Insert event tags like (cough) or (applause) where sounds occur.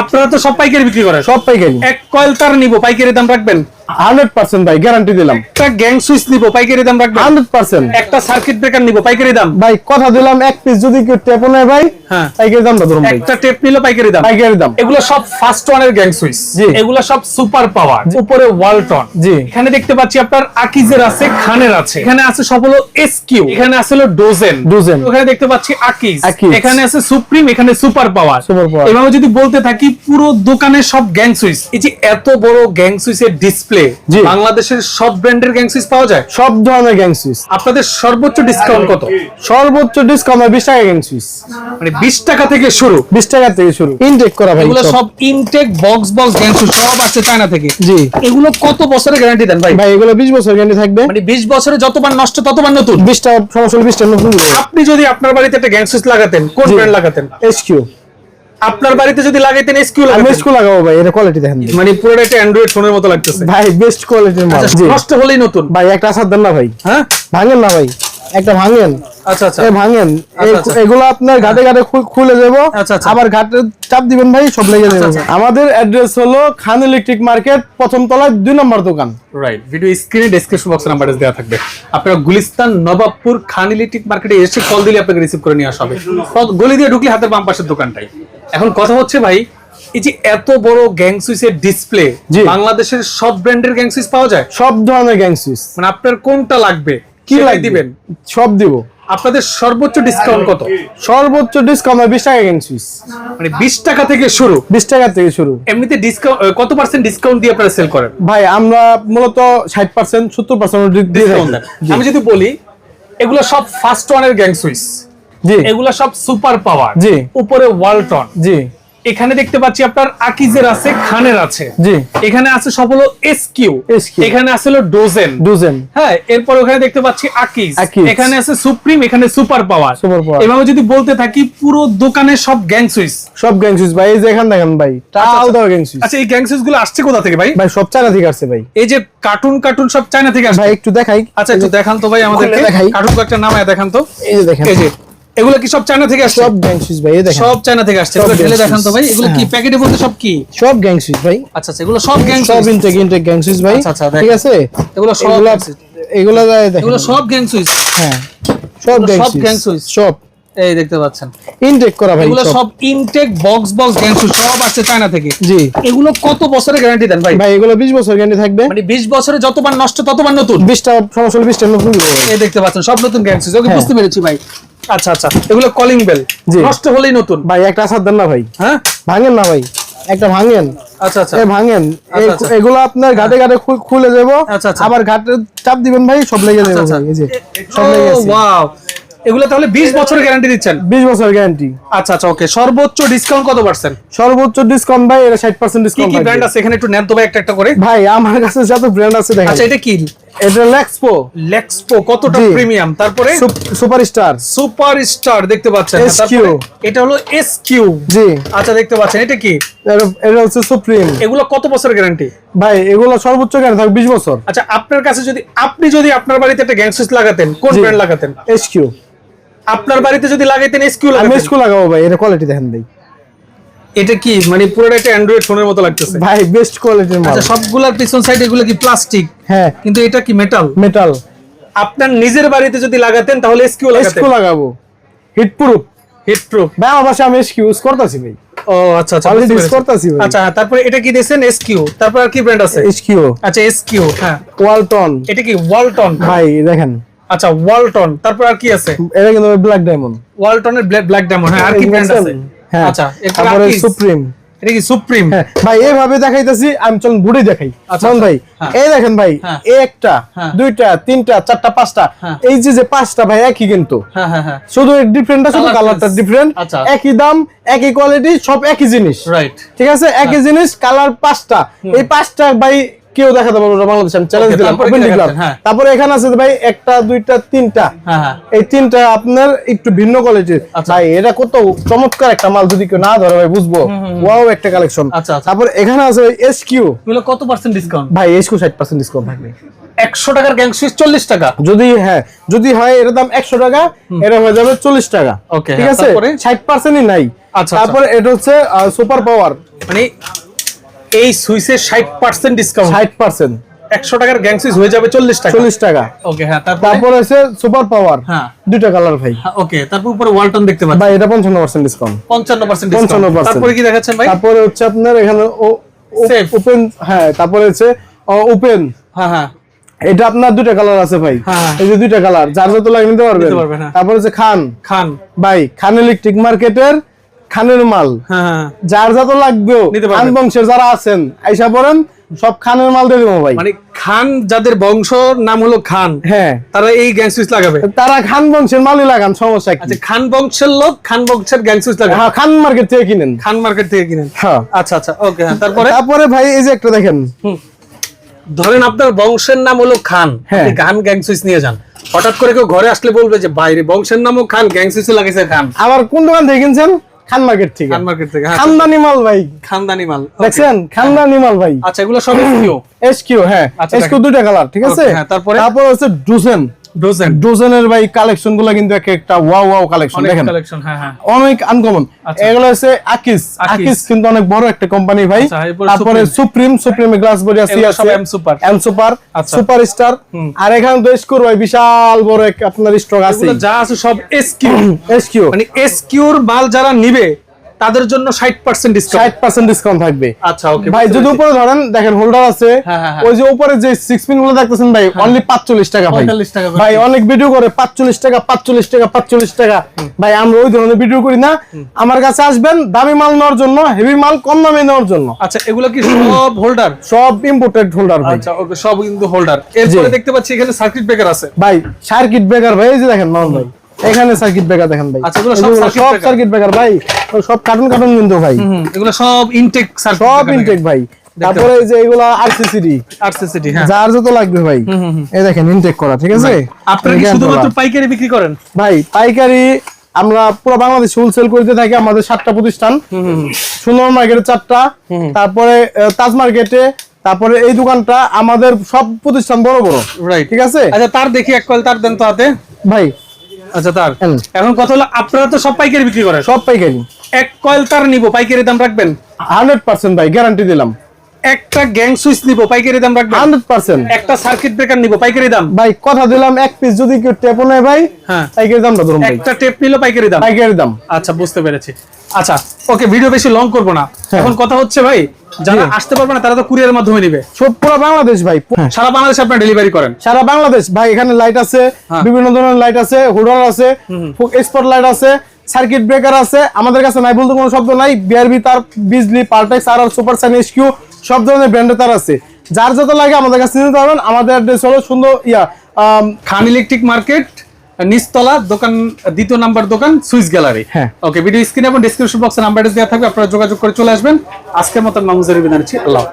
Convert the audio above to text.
আপনারা তো সব পাইকারি বিক্রি করেন। সব পাইকারি। এক কয়েল তার নিব পাইকারি দাম রাখবেন? হান্ড্রেড পার্সেন্ট ভাই গ্যারান্টি দিলাম। একটা গ্যাং সুইচ নিব পাইকারি দাম রাখবেন হান্ড্রেড পার্সেন্ট। একটা সার্কিট ব্রেকার নিব পাইকারি দাম? ভাই কথা দিলাম এক পিস যদি কেউ টেপো নেয় ভাই হ্যাঁ। পাইকারি দামটা ধরুন একটা টেপ নিল পাইকারি দাম? পাইকারি দাম। এগুলো সব ফার্স্ট ওয়ানের গ্যাং সুইচ জি। এগুলো সব সুপার পাওয়ার উপরে ওয়ালটন জি। এখানে দেখতে পাচ্ছি আপনার আকিজের আছে খানের আছে। এখানে আছে সব হলো এসকিউ এখানে আছে হলো ডোজেন ডোজেন। ওখানে দেখতে পাচ্ছি আকিজ। এখানে আছে সুপ্রিম এখানে সুপার পাওয়ার Super power। এভাবে যদি বলতে থাকি পুরো দোকানে সব গ্যাং সুইচ এই যে এত বড় গ্যাং সুইচের ডিসপ্লে বাংলাদেশের সব ব্র্যান্ডের গ্যাং সুইচ পাওয়া যায়? সব ধরনের গ্যাং সুইচ আপনাদের সর্বোচ্চ ডিসকাউন্ট কত? সর্বোচ্চ ডিসকাউন্ট বিশ টাকা গ্যাং সুইচ মানে বিশ টাকা থেকে শুরু। বিশ টাকা থেকে শুরু। ইনটেক করা ভাই এগুলো সব। Intake box box gang switch সব আসছে চায়না থেকে। জি। এগুলো কত বছরের গ্যারান্টি দেন ভাই? ভাই এগুলো বিশ বছর গ্যারান্টি থাকবে। মানে বিশ বছরে যতবার নষ্ট ততবার নতুন। বিশ টাকা সমস্যা হলে বিশ নতুন। আপনি যদি আপনার বাড়িতে একটা গ্যাং সুইচ লাগাতেন কোন ব্র্যান্ড লাগাতেন? এসকিউ আপনার বাড়িতে যদি লাগাইতেন এসকিউ আমি লাগাতেন এসকিউ লাগাবো ভাই এটা কোয়ালিটি দেখেন। মানে পুরোটা একটা অ্যান্ড্রয়েড ফোনের মতো লাগতেছে। ভাই বেস্ট কোয়ালিটির মাল আচ্ছা, নষ্ট হলেই নতুন। ভাই একটা আসার দেন না ভাই। হ্যাঁ? ভাঙেন না ভাই একটা ভাঙেন। আচ্ছা আচ্ছা। এ ভাঙেন। আচ্ছা, আচ্ছা। এগুলো আপনার ঘাটে ঘাটে খুলে দেবো। আবার ঘাটে চাপ দিবেন ভাই সব লেগে যাবে। আমাদের অ্যাড্রেস হলো খান ইলেকট্রিক মার্কেট প্রথম তলায় দুই নম্বর দোকান। রাইট ভিডিও স্ক্রিনে ডেসক্রিপশন বক্সে নাম্বার দেওয়া থাকবে। আপনারা গুলিস্তান নবাবপুর খান ইলেকট্রিক মার্কেটে এসে কল দিলে আপনাকে রিসিভ করে নিয়ে আসা হবে। গলি দিয়ে ঢুকলে হাতের বাম পাশের দোকানটাই এখন কথা হচ্ছে ভাই এই যে এত বড় গ্যাং সুইচের ডিসপ্লে। বাংলাদেশের সব ব্র্যান্ডের গ্যাং সুইচ পাওয়া যায়? সব ধরনের গ্যাং সুইচ মানে আপনার কোনটা লাগবে? কি লাগবে? দিবেন। সব দিব। আপনাদের সর্বোচ্চ ডিসকাউন্ট কত? সর্বোচ্চ ডিসকাউন্ট বিশ টাকা গ্যাং সুইচ মানে বিশ টাকা থেকে শুরু। বিশ টাকা থেকে শুরু। এমনিতে ডিসকাউন্ট কত পার্সেন্ট ডিসকাউন্ট দিয়ে আপনারা সেল করেন? ভাই আমরা মূলত ষাট পার্সেন্ট সত্তর পার্সেন্ট ডিসকাউন্ট আমি যদি বলি এগুলো সব ফার্স্ট ওয়ানের গ্যাং সুইচ এগুলো সব সুপার পাওয়ার। জি। উপরে ওয়ালটন। জি। এখানে দেখতে পাচ্ছি আপনার আকিজের আছে খানের আছে। জি। এখানে আছে সব হলো এসকিউ এখানে আছে হলো ডোজেন ডুজেন হ্যাঁ এরপর ওখানে দেখতে পাচ্ছি আকিজ। এখানে আছে সুপ্রিম এখানে সুপার পাওয়ার। Super power। এভাবে যদি বলতে থাকি পুরো দোকানে সব গ্যাং সুইচ সব গ্যাং সুইচ ভাই এই যে এখান দেখেন ভাই টাও দাও গ্যাং সুইচ আচ্ছা এই গ্যাং সুইচগুলো আসছে কোথা থেকে ভাই? ভাই সব চায়না থেকে আসছে ভাই। এই যে কার্টুন কার্টুন সব চায়না থেকে আসছে। ভাই একটু দেখাই। আচ্ছা একটু দেখান তো ভাই আমাদেরকে। খুলে দেখাই। কার্টুন একটা নামায় দেখান তো। এই যে দেখেন। এই যে এগুলো কি সব চায়না থেকে আসছে? সব গ্যাং সুইচ ভাই এই দেখেন। সব চায়না থেকে আসছে। এগুলো ঢেলে দেখান তো ভাই। এগুলো কি হ্যাঁ। প্যাকেটে বলতে সব কি? সব গ্যাং সুইচ ভাই। আচ্ছা আচ্ছা এগুলো সব গ্যাং সব ইনটেক ইনটেক গ্যাং সুইচ ভাই। আচ্ছা, আচ্ছা, ঠিক আছে? এগুলো সব এগুলা এগুলো সব গ্যাং সুইচ হ্যাঁ। সব গ্যাং সব gang সুইচ সব। এই দেখতে পাচ্ছেন। ইনটেক করা ভাই এগুলো সব। Intake box box gang switch সব আসছে চায়না থেকে। জি। এগুলো কত বছরের গ্যারান্টি দেন ভাই? ভাই এগুলো 20 বছর গ্যারান্টি থাকবে। মানে 20 বছরে যতবার নষ্ট ততবার নতুন। 20 টা সমস্যা হলে 20 টা নতুন। দিব ভাই। এই দেখতে পাচ্ছেন সব নতুন গ্যাং সুইচ ওকে হ্যাঁ। বুঝতে পেরেছি ভাই। আচ্ছা আচ্ছা। এগুলো কলিং বেল। নষ্ট হলেই নতুন। ভাই একটা আসার দেন না ভাই। হ্যাঁ? ভাঙেন না ভাই। একটা ভাঙেন। আচ্ছা আচ্ছা। ভাঙেন। আচ্ছা, আচ্ছা। এগুলো আপনার ঘাটে ঘাটে খুলে দেব। আবার ঘাটে চাপ দিবেন ভাই সব লেগে যাবে এই যে। সব লেগে ও, আছে এগুলো তাহলে 20 বছরের গ্যারান্টি দিচ্ছেন? 20 বছর গ্যারান্টি আচ্ছা আচ্ছা ওকে সর্বোচ্চ ডিসকাউন্ট কত পার্সেন্ট সর্বোচ্চ ডিসকাউন্ট ভাই এটা 60% কি ডিসকাউন্ট কি ব্র্যান্ড আছে? এখানে একটু নেন তো ভাই একটা একটা করে। ভাই আমার কাছে যত ব্র্যান্ড আছে দেখেন। আচ্ছা এটা কি? এটা লেক্সপো লেক্সপো কতটা প্রিমিয়াম তারপরে সুপারস্টার সুপার স্টার দেখতে পাচ্ছেন। এটা হলো এস কিউ জি। আচ্ছা দেখতে পাচ্ছেন। এটা কি? এটা হচ্ছে সুপ্রিম এগুলো কত বছরের গ্যারান্টি ভাই এগুলো সর্বোচ্চ গ্যারান্টি থাকবে 20 বছর। আচ্ছা আপনার কাছে যদি আপনি যদি আপনার বাড়িতে একটা গ্যাং সুইচ লাগাতেন কোন ব্র্যান্ড লাগাতেন? এসকিউ আপনার বাড়িতে যদি লাগাইতেন এস কিউ আমি এসকিউ লাগাবো ভাই এর কোয়ালিটি দেখেন ভাই। এটা কি? মানে পুরোটা একটা অ্যান্ড্রয়েড ফোনের মতো লাগতেছে। ভাই বেস্ট কোয়ালিটির মাল। আচ্ছা সবগুলার পিছন সাইড এগুলো কি প্লাস্টিক হ্যাঁ। কিন্তু এটা কি মেটাল মেটাল আপনার নিজের বাড়িতে যদি লাগাতেন তাহলে এসকিউ লাগাতেন। এসকিউ লাগাবো। হিট প্রুফ হিট প্রুফ ভাই আমার বাসায় আমি এসকিউ ইউজ করতেছি ভাই। ও আচ্ছা আচ্ছা পেরেছি। করতাছি ভাই। আচ্ছা তারপরে এটা কি দিয়েছেন? এসকিউ তারপর আর কি ব্র্যান্ড আছে? এসকিউ আচ্ছা এসকিউ হ্যাঁ। ওয়ালটন এটা কি ওয়ালটন ভাই দেখেন। আচ্ছা ওয়ালটন তারপর আর কি আছে? এটা কিন্তু ব্ল্যাক ডায়মন্ড ওয়ালটনের ব্ল্যাক ডায়মন্ড হ্যাঁ আর কি ব্র্যান্ড আছে? হ্যাঁ আচ্ছা তারপরে সুপ্রিম এটা কি সুপ্রিম হ্যাঁ ভাই এইভাবে দেখাইতেছি আমি চলুন বুড়ি দেখাই। আচ্ছা, চলুন ভাই হ্যাঁ। এই দেখেন ভাই হ্যাঁ। একটা। দুইটা তিনটা চারটা পাঁচটা। এই যে যে পাঁচটা ভাই একই কিন্তু। শুধু ডিফারেন্টটা শুধু কালারটা ডিফারেন্ট আচ্ছা। একই দাম একই কোয়ালিটি সব একই জিনিস। রাইট ঠিক আছে? একই জিনিস কালার পাঁচটা। এই পাঁচটা ভাই কেউ দেখাতে পারব না বাংলাদেশ আমি চ্যালেঞ্জ দিলাম কি দিলাম হ্যাঁ। তারপরে এখানে আছে ভাই একটা দুইটা তিনটা। হ্যাঁ হ্যাঁ। এই তিনটা আপনার একটু ভিন্ন কোয়ালিটির আচ্ছা। ভাই এটা কত চমৎকার একটা মাল যদি কেউ না ধরে ভাই বুঝব। ওয়াও একটা কালেকশন আচ্ছা, আচ্ছা। তারপর এখানে আছে ভাই এসকিউ এগুলো কত পার্সেন্ট ডিসকাউন্ট ভাই এসকিউ ষাট পার্সেন্ট ডিসকাউন্ট থাকবে। একশো টাকার গ্যাং সুইচ চল্লিশ টাকা। যদি হ্যাঁ যদি হয় এর দাম একশো টাকা এটা হয়ে যাবে চল্লিশ টাকা। ঠিক আছে? ষাট পার্সেন্টই নাই। আচ্ছা, তারপরে এটা হচ্ছে সুপার পাওয়ার মানে এই সুইসের ষাট পার্সেন্ট ডিসকাউন্ট ষাট পার্সেন্ট একশো টাকার গ্যাং সুইচ হয়ে যাবে চল্লিশ টাকা। চল্লিশ টাকা। ওকে হ্যাঁ তারপর? হচ্ছে সুপার পাওয়ার হ্যাঁ। দুইটা কালার ভাই। ওকে তারপর উপরে ওয়ালটন দেখতে পাচ্ছি। ভাই এটা পঞ্চান্ন পার্সেন্ট ডিসকাউন্ট পঞ্চান্ন পার্সেন্ট পঞ্চান্ন পার্সেন্ট তারপরে কি দেখাচ্ছেন ভাই? তারপরে হচ্ছে আপনার এখানে. ওপেন হ্যাঁ তারপরে হচ্ছে ওপেন হ্যাঁ হ্যাঁ। এটা আপনার দুইটা কালার আছে ভাই। হ্যাঁ। এই যে দুইটা কালার যার যত লাগে নিতে পারবেন। হ্যাঁ। তারপর হচ্ছে খান। খান। ভাই খান ইলেকট্রিক মার্কেটের খানের মাল। হ্যাঁ হ্যাঁ যার যত লাগবেও নিতে পারবেন। খান বংশের যারা আছেন আইসা পড়েন সব খানের মাল দিয়ে দেবো ভাই। মানে খান যাদের বংশ নাম হলো খান হ্যাঁ। তারা এই গ্যাং সুইচ লাগাবে? তারা খান বংশের মালই লাগান সমস্যা কি? আচ্ছা খান বংশের লোক খান বংশের গ্যাং সুইচ লাগাবে? হ্যাঁ খান মার্কেট থেকে কিনেন। খান মার্কেট থেকে কিনেন? হ্যাঁ। আচ্ছা আচ্ছা ওকে হ্যাঁ তারপরে? তারপরে ভাই এই যে একটা দেখেন। ধরেন আপনার বংশের নাম হলো খান। হ্যাঁ। আপনি খান গ্যাং সুইচ নিয়ে যান। হঠাৎ করে কেউ ঘরে আসলে বলবে যে বাইরে বংশের নামও খান গ্যাং সুইচ লাগাইছে খান। আবার কোন দোকান থেকে কিনছেন? খান মার্কেট থেকে। খান মার্কেট থেকে খানদানি মাল ভাই। খানদানি মাল দেখছেন? খানদানি মাল ভাই। আচ্ছা এগুলো সব এসকিউ এসকিউ হ্যাঁ। আচ্ছা, এসকিউ দুইটা কালার ঠিক আছে? হ্যাঁ, তারপরে? তারপর হচ্ছে ডোজেন। ডোজেনের ভাই কালেকশনগুলো কিন্তু এক একটা ওয়াও ওয়াও কালেকশন অনেক দেখেন? কালেকশন হ্যাঁ হ্যাঁ। অনেক আনকমন আচ্ছা। এগুলো হচ্ছে আকিস আকিস। কিন্তু অনেক বড় একটা কোম্পানি ভাই। আচ্ছা, তারপরে সুপ্রিম সুপ্রিম গ্লাস বডি আছে সব M M super. Super star আর এখানে তো স্কোর ভাই বিশাল বড় এক আপনার স্টক আছে যা আছে সব এসকিউ এসকিউ (clears throat) মানে এসকিউর মাল যারা নিবে তাদের জন্য 60% ডিসকাউন্ট ষাট পার্সেন্ট ডিসকাউন্ট থাকবে। আচ্ছা ওকে ভাই যদি উপরে ধরেন দেখেন হোল্ডার আছে। হ্যাঁ, হ্যাঁ, হ্যাঁ। ওই যে উপরে যে সিক্স পিনগুলো দেখতেছেন ভাই অনলি পাঁচচল্লিশ টাকা ভাই। 45 টাকা ভাই অনেক ভিডিও করে পাঁচচল্লিশ টাকা পাঁচচল্লিশ টাকা পাঁচচল্লিশ টাকা। ভাই আমরা ওই ধরনের ভিডিও করি না। আমার কাছে আসবেন দামি মাল নেওয়ার জন্য হেভি মাল কম দামে নেওয়ার জন্য। আচ্ছা এগুলো কি সব হোল্ডার সব ইম্পোর্টেড হোল্ডার ভাই। আচ্ছা ওকে সব কিন্তু হোল্ডার এরপরে দেখতে পাচ্ছি এখানে সার্কিট ব্রেকার আছে। ভাই সার্কিট ব্রেকার ভাই এই যে দেখেন মামুন ভাই। এখানে সার্কিট ব্রেকার দেখেন ভাই। আচ্ছা, এগুলো সব। সার্কিট ব্রেকার ভাই। সব কার্টুন কার্টুন কিন্তু ভাই। এগুলো সব ইনটেক সার্কিট সব ইনটেক ভাই। তারপরে এই যে এগুলো আরসিসিডি আরসিসিডি হ্যাঁ। যার যত লাগবে ভাই। এই দেখেন ইনটেক করা ঠিক আছে? আপনারা কি শুধুমাত্র পাইকারি বিক্রি করেন? ভাই পাইকারি আমরা পুরো বাংলাদেশ হোলসেল করতে থাকি আমাদের সাতটা প্রতিষ্ঠান। সুন্দর মার্কেটে চারটা। তারপরে তাজ মার্কেটে তারপরে এই দোকানটা আমাদের সব প্রতিষ্ঠান বড় বড়। রাইট ঠিক আছে? আচ্ছা তার দেখি এক কয়েল তার দেন তো হাতে। ভাই আচ্ছা তার এখন কথা হলো আপনারা তো সব পাইকারি বিক্রি করেন। সব পাইকারি। এক কয়েল তার নিব পাইকারি দাম রাখবেন? হান্ড্রেড পার্সেন্ট ভাই গ্যারান্টি দিলাম। একটা গ্যাং সুইচ নিব পাইকারি দাম রাখবেন? Hundred percent. একটা সার্কিট ব্রেকার নিব পাইকারি দাম? ভাই কথা দিলাম এক পিস যদি কেউ টেপ নেয় ভাই হ্যাঁ। পাইকারি দামটা ধরুন ভাই। একটা টেপ নিল পাইকারি দাম? পাইকারি দাম। আচ্ছা বুঝতে পেরেছি। আচ্ছা ওকে ভিডিও বেশি লং করব না। এখন কথা হচ্ছে ভাই যারা আসতে পারবে না তারা তো কুরিয়ার মাধ্যমে নিবে। সব পুরো বাংলাদেশ ভাই সারা বাংলাদেশে আপনারা ডেলিভারি করেন। সারা বাংলাদেশ ভাই এখানে লাইট আছে হ্যাঁ। বিভিন্ন ধরনের লাইট আছে হোল্ডার আছে স্পট লাইট আছে সার্কিট ব্রেকার আছে আমাদের কাছে নাই বলতে কোনো শব্দ নাই বিআরবি তার বিজলি পাল্টেক্স আর সুপার সাইন এসকিউ সব ধরনের ব্র্যান্ডের তার আছে। যার যত লাগে আমাদের কাছে নিতে পারবেন আমাদের অ্যাড্রেস হলো সুন্দর ইয়া খান ইলেকট্রিক মার্কেট নিচতলা দোকান দ্বিতীয় নাম্বার দোকান সুইস গ্যালারি হ্যাঁ। ওকে ভিডিও স্ক্রিনে এবং ডিসক্রিপশন বক্সে নাম্বার দেওয়া থাকবে আপনারা যোগাযোগ করে চলে আসবেন আজকের মতো মামুজারি বিদায় নিচ্ছি আল্লাহ।